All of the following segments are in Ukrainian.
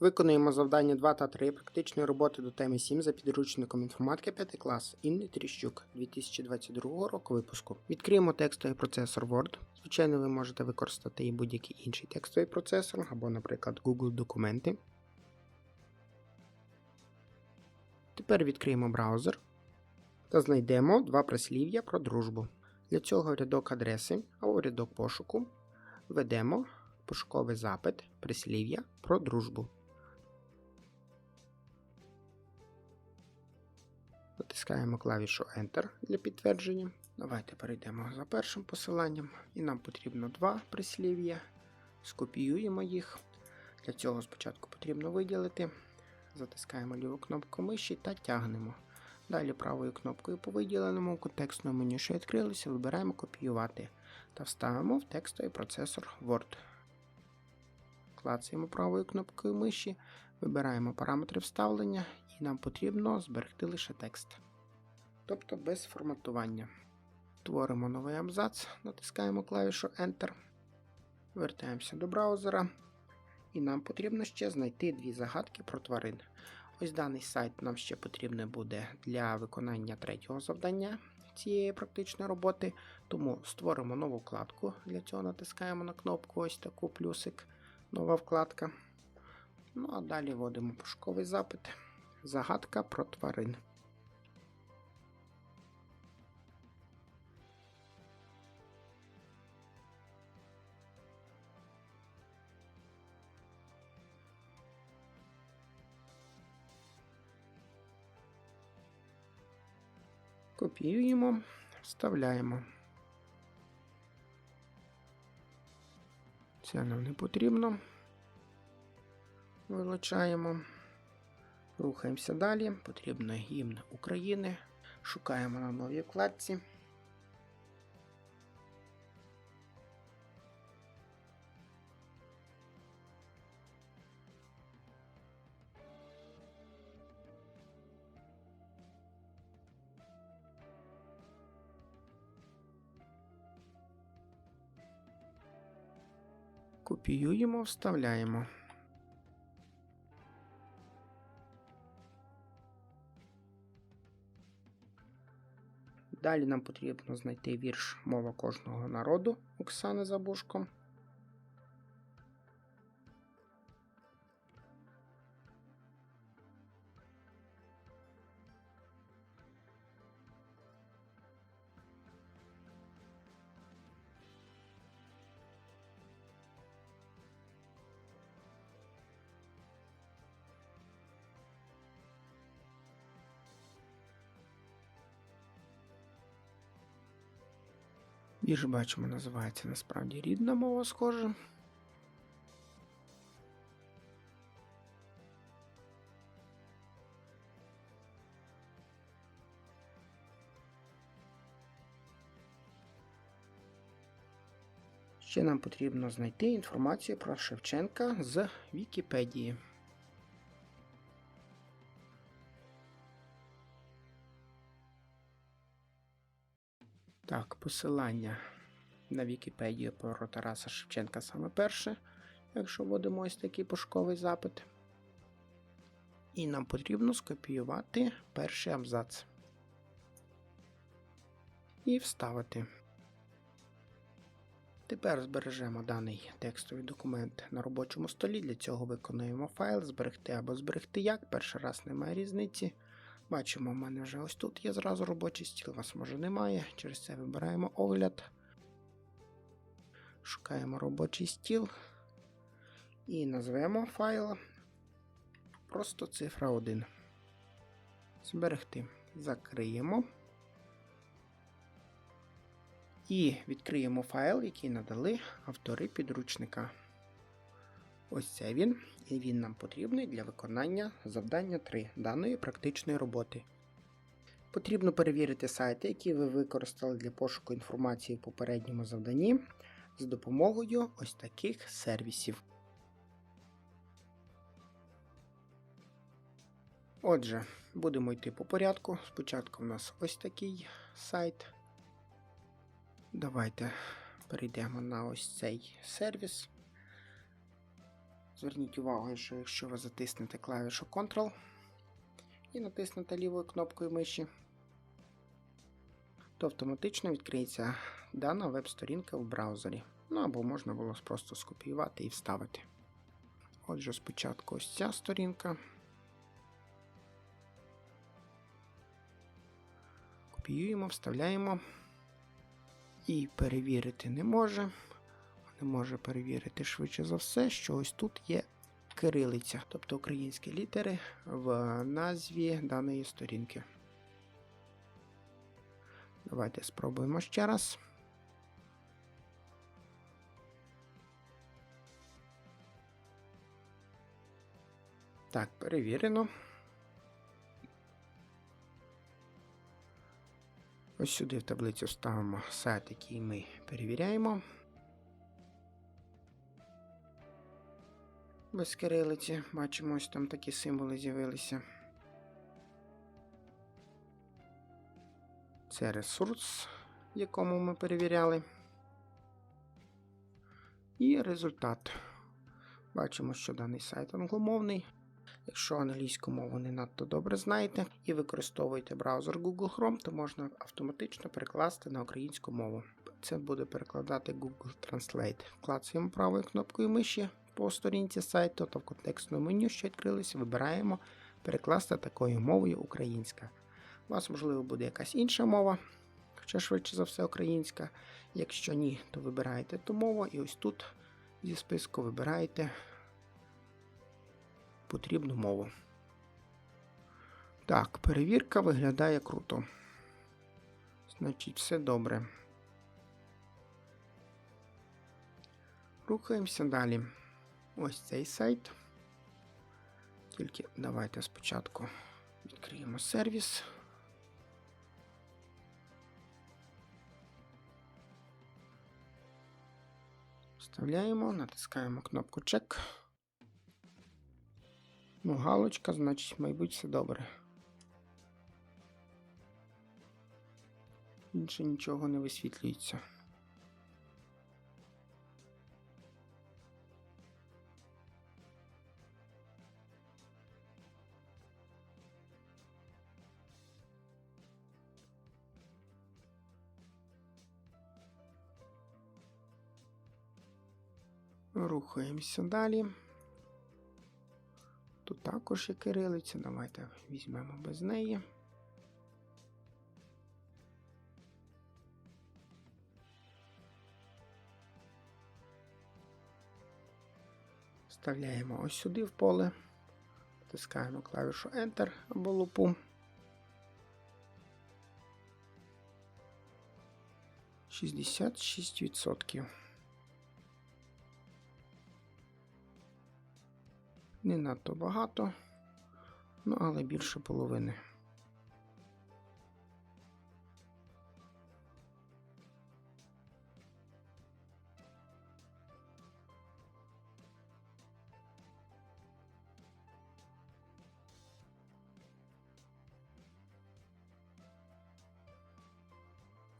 Виконуємо завдання 2 та 3 практичної роботи до теми 7 за підручником інформатики 5 клас Інни Тріщук 2022 року випуску. Відкриємо текстовий процесор Word. Звичайно, ви можете використати і будь-який інший текстовий процесор або, наприклад, Google документи. Тепер відкриємо браузер та знайдемо два прислів'я про дружбу. Для цього в рядок адреси або в рядок пошуку введемо пошуковий запит прислів'я про дружбу. Натискаємо клавішу Enter для підтвердження. Давайте перейдемо за першим посиланням. І нам потрібно два прислів'я. Скопіюємо їх. Для цього спочатку потрібно виділити. Затискаємо ліву кнопку миші та тягнемо. Далі правою кнопкою по виділеному контекстному меню, що відкрилося, вибираємо копіювати та вставимо в текстовий процесор Word. Клацаємо правою кнопкою миші, вибираємо параметри вставлення і нам потрібно зберегти лише текст. Тобто без форматування. Творимо новий абзац, натискаємо клавішу Enter, вертаємося до браузера, і нам потрібно ще знайти дві загадки про тварин. Ось даний сайт нам ще потрібен буде для виконання третього завдання цієї практичної роботи, тому створимо нову вкладку. Для цього натискаємо на кнопку ось таку плюсик, нова вкладка. Ну а далі вводимо пошуковий запит. Загадка про тварин. Копіюємо, вставляємо. Це нам не потрібно. Вилучаємо. Рухаємося далі. Потрібно гімн України. Шукаємо на новій вкладці. Копіюємо, вставляємо. Далі нам потрібно знайти вірш Мова кожного народу Оксани Забушко. Вірш бачимо, називається насправді рідна мова схоже. Ще нам потрібно знайти інформацію про Шевченка з Вікіпедії. Так, посилання на Вікіпедію про Тараса Шевченка саме перше, якщо вводимо ось такий пошуковий запит. І нам потрібно скопіювати перший абзац. І вставити. Тепер збережемо даний текстовий документ на робочому столі. Для цього виконуємо файл, зберегти або зберегти як. Перший раз немає різниці. Бачимо, в мене вже ось тут є зразу робочий стіл, вас може немає. Через це вибираємо огляд. Шукаємо робочий стіл і назвемо файл просто цифра 1. Зберегти. Закриємо. І відкриємо файл, який надали автори підручника. Ось це він, і він нам потрібний для виконання завдання 3 даної практичної роботи. Потрібно перевірити сайти, які ви використали для пошуку інформації в попередньому завданні з допомогою ось таких сервісів. Отже, будемо йти по порядку. Спочатку в нас ось такий сайт. Давайте перейдемо на ось цей сервіс. Зверніть увагу, що якщо ви затиснете клавішу Ctrl і натиснете лівою кнопкою миші, то автоматично відкриється дана веб-сторінка в браузері. Ну або можна було просто скопіювати і вставити. Отже, спочатку ось ця сторінка. Копіюємо, вставляємо. І перевірити не може. Не може перевірити швидше за все, що ось тут є кирилиця, тобто українські літери в назві даної сторінки. Давайте спробуємо ще раз. Так, перевірено. Ось сюди в таблицю ставимо сайт, який ми перевіряємо. Без кирилиці. Бачимо, ось там такі символи з'явилися. Це ресурс, якому ми перевіряли. І результат. Бачимо, що даний сайт англомовний. Якщо англійську мову не надто добре знаєте і використовуєте браузер Google Chrome, то можна автоматично перекласти на українську мову. Це буде перекладати Google Translate. Клацаємо правою кнопкою миші по сторінці сайту та в контекстному меню, що відкрилося, вибираємо перекласти такою мовою українська. У вас, можливо, буде якась інша мова, хоча швидше за все українська. Якщо ні, то вибираєте ту мову і ось тут зі списку вибираєте потрібну мову. Так, перевірка виглядає круто. Значить, все добре. Рухаємося далі. Ось цей сайт. Тільки давайте спочатку відкриємо сервіс. Вставляємо, натискаємо кнопку Check. Ну, галочка, значить, мабуть, все добре. Інше нічого не висвітлюється. Рухаємося далі. Тут також є кирилиця. Давайте візьмемо без неї. Вставляємо ось сюди в поле, натискаємо клавішу Enter або лупу. Шістдесят шість відсотків. Не надто багато, ну але більше половини.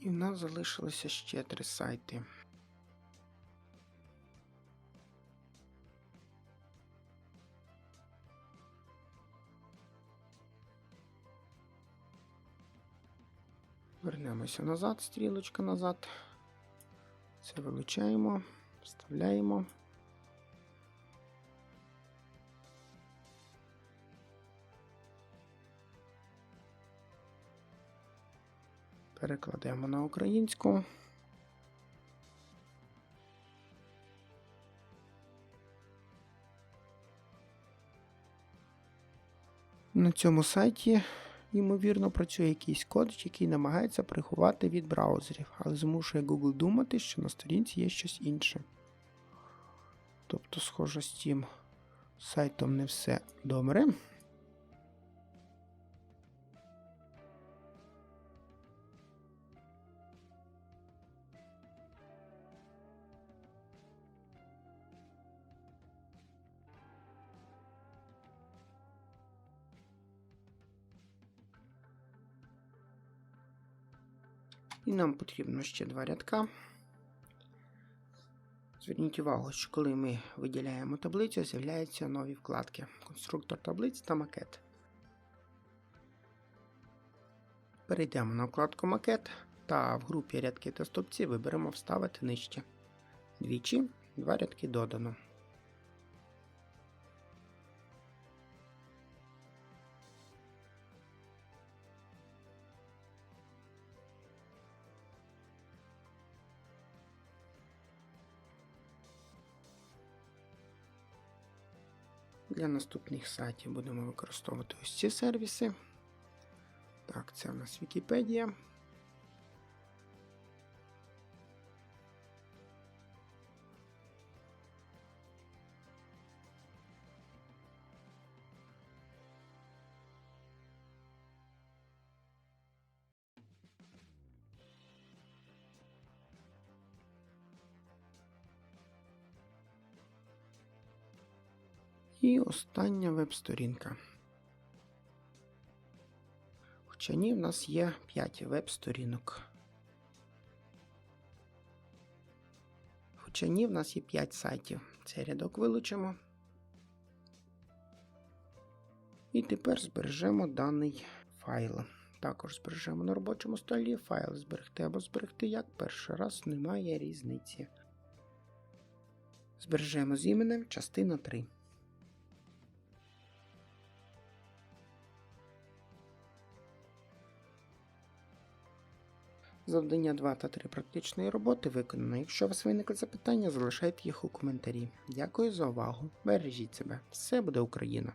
І в нас залишилося ще три сайти. Вернемося назад, стрілочка назад. Це вилучаємо, вставляємо. Перекладемо на українську. На цьому сайті Ймовірно, працює якийсь код, який намагається приховати від браузерів, але змушує Google думати, що на сторінці є щось інше. Тобто, схоже, з цим сайтом не все добре. І нам потрібно ще два рядка. Зверніть увагу, що коли ми виділяємо таблицю, з'являються нові вкладки: конструктор таблиць та макет. Перейдемо на вкладку Макет та в групі рядки та стовпці виберемо Вставити нижче. Двічі, два рядки додано. Для наступних сайтів будемо використовувати ось ці сервіси. Так, це у нас Вікіпедія. І остання веб-сторінка. Хоча ні, в нас є 5 веб-сторінок. Хоча ні, в нас є 5 сайтів. Цей рядок вилучимо. І тепер збережемо даний файл. Також збережемо на робочому столі файл зберегти або зберегти як перший раз немає різниці. Збережемо з іменем частина 3. Завдання 2 та 3 практичної роботи виконано. Якщо у вас виникли запитання, залишайте їх у коментарі. Дякую за увагу. Бережіть себе. Все буде Україна!